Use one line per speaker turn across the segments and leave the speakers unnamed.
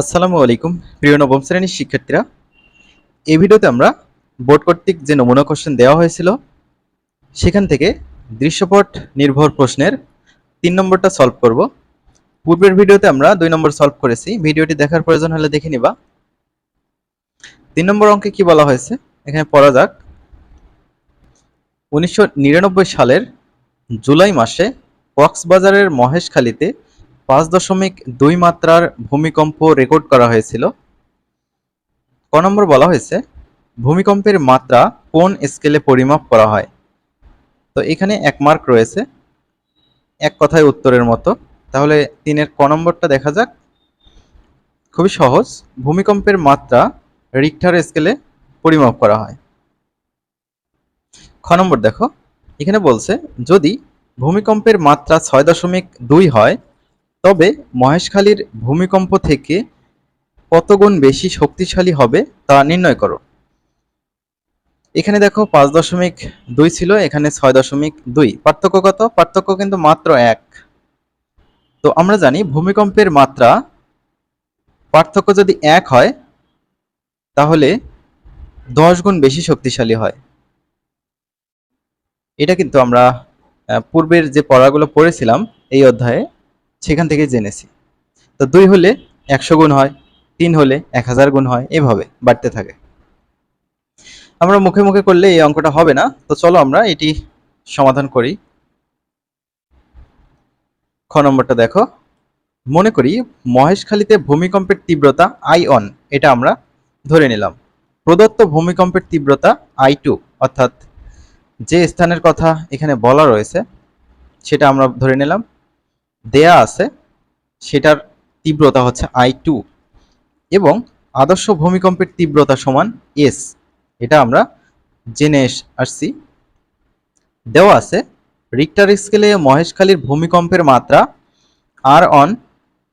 আসসালামু আলাইকুম, প্রিয় নবম শ্রেণির শিক্ষার্থীরা। এই ভিডিওতে আমরা বোর্ড কর্তৃক যে নমুনা কোশ্চেন দেওয়া হয়েছিল, সেখান থেকে দৃশ্যপট নির্ভর প্রশ্নের তিন নম্বরটা সলভ করব। পূর্বের ভিডিওতে আমরা দুই নম্বর সলভ করেছি, ভিডিওটি দেখার প্রয়োজন হলে দেখে নিবা। তিন নম্বর অঙ্কে কি বলা হয়েছে? এখানে পড়া যাক। উনিশশো নিরানব্বই সালের জুলাই মাসে কক্সবাজারের মহেশখালীতে পাঁচ দশমিক দুই মাত্রার ভূমিকম্প রেকর্ড করা হয়েছিল। ক নম্বর বলা হয়েছে, ভূমিকম্পের মাত্রা কোন স্কেলে পরিমাপ করা হয়? তো এখানে এক মার্ক রয়েছে, এক কথায় উত্তরের মতো। তাহলে তিনের ক নম্বরটা দেখা যাক। খুবই সহজ, ভূমিকম্পের মাত্রা রিক্টার স্কেলে পরিমাপ করা হয়। খ নম্বর দেখো, এখানে বলছে, যদি ভূমিকম্পের মাত্রা ছয় দশমিক দুই হয় তবে মহেশখালীর ভূমিকম্প থেকে কত গুণ বেশি শক্তিশালী হবে তা নির্ণয় করো। এখানে দেখো পাঁচ দশমিক দুই ছিল, এখানে ছয় দশমিক দুই। পার্থক্য কত? পার্থক্য কিন্তু মাত্র এক। তো আমরা জানি ভূমিকম্পের মাত্রা, পার্থক্য যদি এক হয়, তাহলে দশ গুণ বেশি শক্তিশালী হয়। এটা কিন্তু আমরা পূর্বের যে পড়াগুলো পড়েছিলাম এই অধ্যায়ে সেখান থেকে জেনেছি। তো দুই হলে একশো গুণ হয়, তিন হলে এক হাজার গুণ হয়, এভাবে বাড়তে থাকে। আমরা মুখে মুখে করলে এই অঙ্কটা হবে না। তো চলো আমরা এটি সমাধান করি। খ নম্বরটা দেখো। মনে করি মহেশখালীতে ভূমিকম্পের তীব্রতা আই অন এটা আমরা ধরে নিলাম। প্রদত্ত ভূমিকম্পের তীব্রতা আই টু, অর্থাৎ যে স্থানের কথা এখানে বলা রয়েছে, সেটা আমরা ধরে নিলাম। দেয়া আছে, সেটার তীব্রতা হচ্ছে আই টু এবং আদর্শ ভূমিকম্পের তীব্রতা সমান এস এটা আমরা জেনে আসছি। দেওয়া আছে রিক্টার স্কেলে মহেশখালীর ভূমিকম্পের মাত্রা আর অন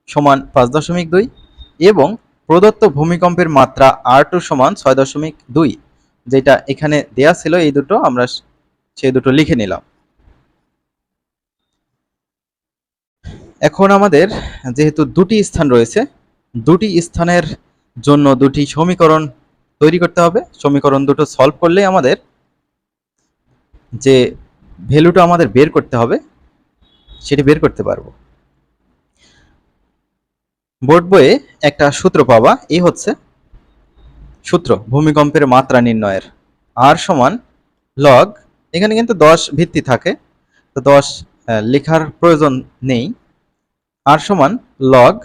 সমান পাঁচ দশমিক দুই এবং প্রদত্ত ভূমিকম্পের মাত্রা আর টু সমান ছয় দশমিক দুই। যেটা এখানে দেয়া ছিল, এই দুটো আমরা সেই দুটো লিখে নিলাম। এখন আমাদের যেহেতু দুটি স্থান রয়েছে, দুটি স্থানের জন্য দুটি সমীকরণ তৈরি করতে হবে। সমীকরণ দুটো সলভ করলে আমাদের যে ভ্যালুটা আমাদের বের করতে হবে, সেটি বের করতে পারব। বোর্ড বইয়ে একটা সূত্র পাওয়া এই হচ্ছে সূত্র, ভূমিকম্পের মাত্রা নির্ণয়ের। আর সমান লগ এখানে কিন্তু দশ ভিত্তি থাকে, তো দশ লেখার প্রয়োজন নেই। আর সমান লগ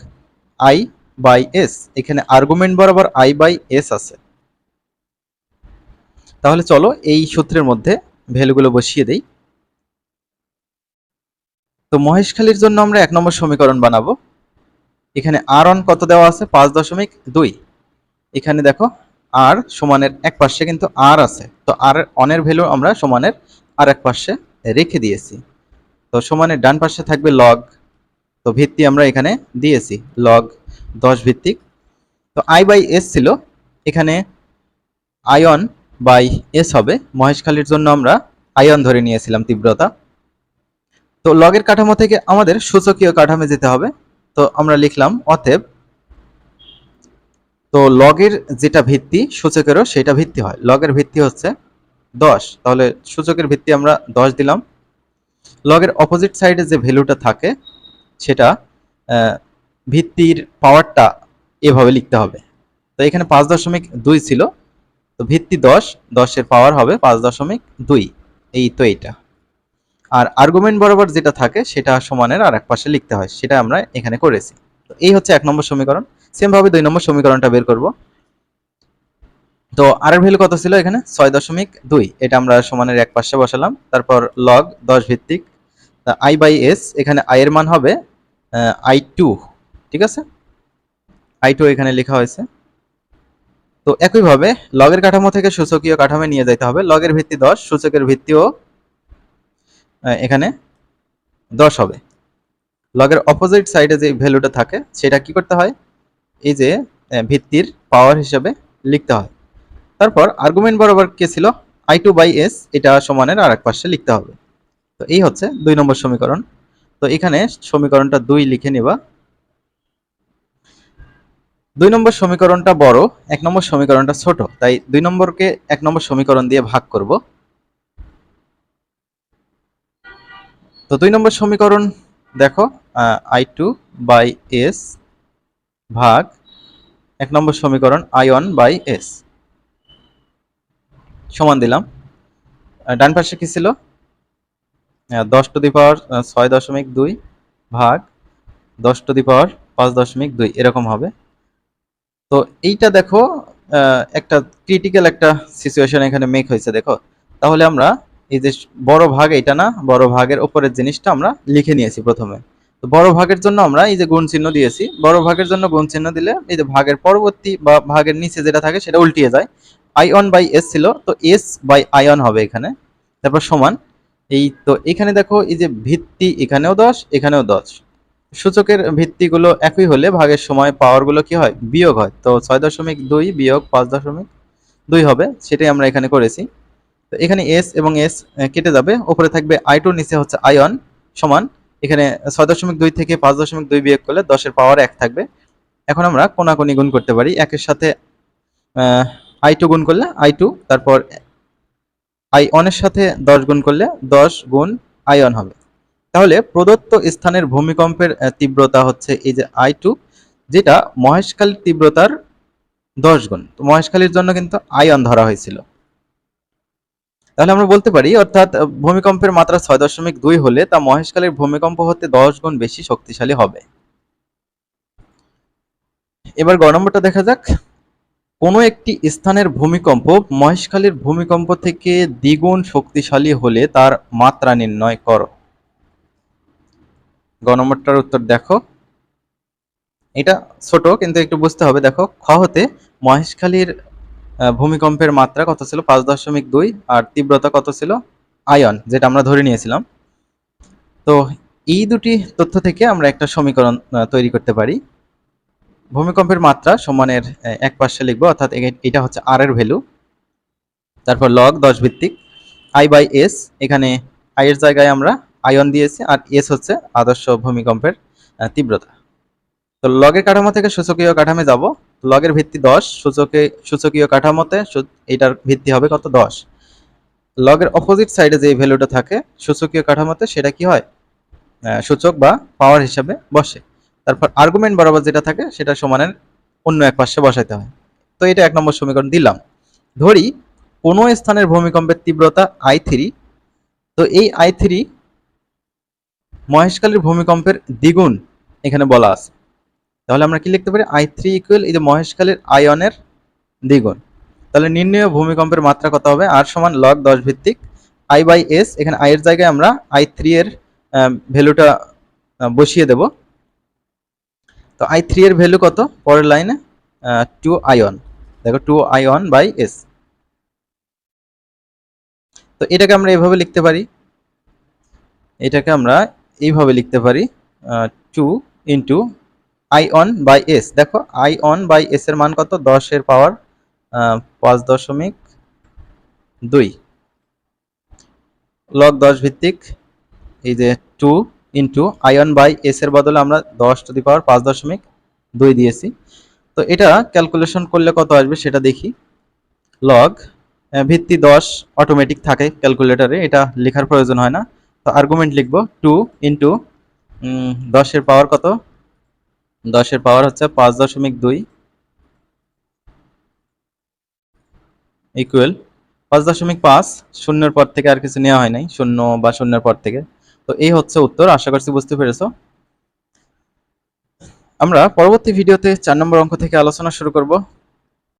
আই বাই এস এখানে আর্গুমেন্ট বরাবর আই বাই এস আছে। তাহলে চলো এই সূত্রের মধ্যে ভ্যালুগুলো বসিয়ে দেই। তো মহেশখালীর জন্য আমরা এক নম্বর সমীকরণ বানাবো। এখানে আর অন কত দেওয়া আছে? পাঁচ দশমিক দুই। এখানে দেখো আর সমানের এক পাশে কিন্তু আর আছে। তো আর অনের ভ্যালু আমরা সমানের আর এক পাশে রেখে দিয়েছি। তো সমানের ডান পাশে থাকবে লগ তো ভিত্তি আমরা এখানে দিয়েছি। লগ দশ ভিত্তিক। তো আই বাই এস ছিল। এখানে আয়ন বাই এস হবে। মহেশখালীর জন্য আমরা আয়ন ধরে নিয়েছিলাম তীব্রতা। তো লগের কাঠামো থেকে আমাদের সূচকীয় কাঠামো যেতে হবে। তো আমরা লিখলাম অতএব তো লগের যেটা ভিত্তি সূচকেরও সেটা ভিত্তি হয়। লগের ভিত্তি হচ্ছে দশ। তাহলে সূচকের ভিত্তি আমরা দশ দিলাম। লগের অপোজিট সাইডে যে ভ্যালুটা থাকে সেটা ভিত্তির পাওয়ারটা এভাবে লিখতে হবে। তো এখানে পাঁচ দশমিক দুই ছিল, তো ভিত্তি দশ, দশের পাওয়ার হবে পাঁচ দশমিক দুই। এই তো এইটা। আর আর্গুমেন্ট বরাবর যেটা থাকে, সেটা সমানের আর এক পাশে লিখতে হয়, সেটা আমরা এখানে করেছি। তো এই হচ্ছে এক নম্বর সমীকরণ। সেম ভাবে দুই নম্বর সমীকরণটা বের করব। তো আর এর ভ্যালু কত ছিল এখানে? ছয় দশমিক দুই। এটা আমরা সমানের এক পাশে বসালাম। তারপর লগ দশ ভিত্তিক আই বাই এস এখানে আই এর মান হবে আই টু ঠিক আছে? আই টু এখানে লেখা হয়েছে। তো একইভাবে লগের কাঠামো থেকে সূচকীয় কাঠামো নিয়ে যেতে হবে। লগের ভিত্তি দশ, সূচকের ভিত্তিও এখানে দশ হবে। লগের অপোজিট সাইডে যে ভ্যালুটা থাকে, সেটা কি করতে হয়? এই যে ভিত্তির পাওয়ার হিসাবে লিখতে হয়। তারপর আর্গুমেন্ট বরাবর কে ছিল? আই টু বাই এস এটা সমানের আর এক পাশে লিখতে হবে। তো এই হচ্ছে দুই নম্বর সমীকরণ। তো এখানে সমীকরণটা দুই লিখে নিবা। দুই নম্বর সমীকরণটা বড়, এক নম্বর সমীকরণটা ছোট, তাই দুই নম্বরকে এক নম্বর সমীকরণ দিয়ে ভাগ করব। তো দুই নম্বর সমীকরণ দেখো আই টু বাই এস ভাগ এক নম্বর সমীকরণ আই ওয়ান বাই এস সমান দিলাম। ডান পাশে কি ছিল? দশ টু দি পাওয়ার ছয় দশমিক দুই ভাগ দশ টু দি পাওয়ার পাঁচ দশমিক দুই, এরকম হবে। তো এইটা দেখো একটা ক্রিটিক্যাল একটা সিচুয়েশন এখানে মেক হয়েছে, দেখো। তাহলে আমরা এই যে বড় ভাগ এটা না, বড় ভাগের উপরের জিনিসটা আমরা লিখে নিয়েছি প্রথমে। তো বড় ভাগের জন্য আমরা এই যে গুণ চিহ্ন দিয়েছি, বড় ভাগের জন্য গুণ চিহ্ন দিলে এই যে ভাগের পরবর্তী বা ভাগের নিচে যেটা থাকে সেটা উল্টিয়ে যায়। আই ওয়ান বাই এস ছিল, তো এস বাই আই ওয়ান হবে এখানে। তারপর সমান এই তো এখানে দেখো, এই যে ভিত্তি এখানেও দশ এখানেও দশ। সূচকের ভিত্তিগুলো একই হলে ভাগের সময় পাওয়ারগুলো কি হয়? বিয়োগ হয়। তো ছয় দশমিক দুই বিয়োগ পাঁচ দশমিক দুই হবে, সেটাই আমরা এখানে করেছি। তো এখানে এস এবং এস কেটে যাবে। ওপরে থাকবে আই টু নিচে হচ্ছে আয়ন সমান। এখানে ছয় দশমিক দুই থেকে পাঁচ দশমিক দুই বিয়োগ করলে দশের পাওয়ার এক থাকবে। এখন আমরা কোনাকুনি গুণ করতে পারি। একের সাথে আই টু গুণ করলে আই টু তারপর আই অনের সাথে দশ গুণ করলে দশ গুণ আই অন হবে। তাহলে প্রদত্ত স্থানের ভূমিকম্পের তীব্রতা হচ্ছে এই যে আই টু, যেটা মহেশখালীর তীব্রতার দশ গুণ। তো মহেশখালীর জন্য কিন্তু আয়ন ধরা হয়েছিল। তাহলে আমরা বলতে পারি, অর্থাৎ ভূমিকম্পের মাত্রা ছয় দশমিক দুই হলে তা মহেশখালীর ভূমিকম্প হতে দশ গুণ বেশি শক্তিশালী হবে। এবার গ নম্বরটা দেখা যাক। কোনো একটি স্থানের ভূমিকম্প মহেশখালীর ভূমিকম্প থেকে দ্বিগুণ শক্তিশালী হলে তার মাত্রা নির্ণয় করো। গ নম্বরটার উত্তর দেখো। এটা ছোট, কিন্তু একটু বুঝতে হবে। দেখো, খ হতে মহেশখালীর ভূমিকম্পের মাত্রা কত ছিল? পাঁচ দশমিক দুই, আর তীব্রতা কত ছিল? আয়ন, যেটা আমরা ধরে নিয়েছিলাম। তো এই দুটি তথ্য থেকে আমরা একটা সমীকরণ তৈরি করতে পারি। ভূমিকম্পের মাত্রা সমানের এক পাশে লিখব, অর্থাৎ এটা হচ্ছে আর এর ভ্যালু। তারপর লগ দশ ভিত্তিক। আই বাই এস এখানে আই এর জায়গায় আমরা আয়ন দিয়েছি, আর এস হচ্ছে আদর্শ ভূমিকম্পের তীব্রতা। তো লগের কাঠামো থেকে সূচকীয় কাঠামে যাব। লগের ভিত্তি দশ, সূচকে, সূচকীয় কাঠামোতে এটার ভিত্তি হবে কত? দশ। লগের অপোজিট সাইডে যে ভ্যালুটা থাকে, সূচকীয় কাঠামোতে সেটা কি হয়? সূচক বা পাওয়ার হিসাবে বসে। তারপর আর্গুমেন্ট বরাবর যেটা থাকে, সেটা সমানের অন্য এক পাশে বসাইতে হয়। তো এটা এক নম্বর সমীকরণ দিলাম। ধরি, কোনো স্থানের ভূমিকম্পের তীব্রতা আই থ্রি তো এই আই থ্রি মহেশখালীর ভূমিকম্পের দ্বিগুণ এখানে বলা আছে। তাহলে আমরা কি লিখতে পারি? আই থ্রি ইকুয়াল এই যে মহেশখালীর আয়নের দ্বিগুণ। তাহলে নির্ণয় ভূমিকম্পের মাত্রা কত হবে? আর সমান লগ দশ ভিত্তিক আই বাই এস এখানে আই এর জায়গায় আমরা আই থ্রি এর ভ্যালুটা বসিয়ে দেব। তো আই থ্রি এর ভ্যালু কত? পরের লাইনে টু আয়ন দেখো টু আয়ন বাই এস তো এটাকে আমরা এভাবে লিখতে পারি। এটাকে আমরা এইভাবে লিখতে পারি two into ion by S দেখো আই অন বাই এস এর মান কত? দশের পাওয়ার পাঁচ দশমিক দুই। লগ দশ ভিত্তিক, এই যে two into ion by S এর বদলে আমরা দশ টু দি পাওয়ার পাঁচ দশমিক দুই দিয়েছি। তো এটা ক্যালকুলেশন করলে কত আসবে সেটা দেখি। লগ ভিত্তি দশ অটোমেটিক থাকে ক্যালকুলেটরে এটা লেখার প্রয়োজন হয় না। তো আর্গুমেন্ট লিখব টু ইন্টু দশের পাওয়ার কত? দশের পাওয়ার হচ্ছে পাঁচ দশমিক দুই। ইকুয়াল পাঁচ দশমিক পাঁচ, শূন্যের পর থেকে আর কিছু নেওয়া হয় নাই, শূন্য বা শূন্যের পর থেকে। তো এই হচ্ছে উত্তর, আশা করছি বুঝতে পেরেছ। আমরা পরবর্তী ভিডিওতে চার নম্বর অঙ্ক থেকে আলোচনা শুরু করব।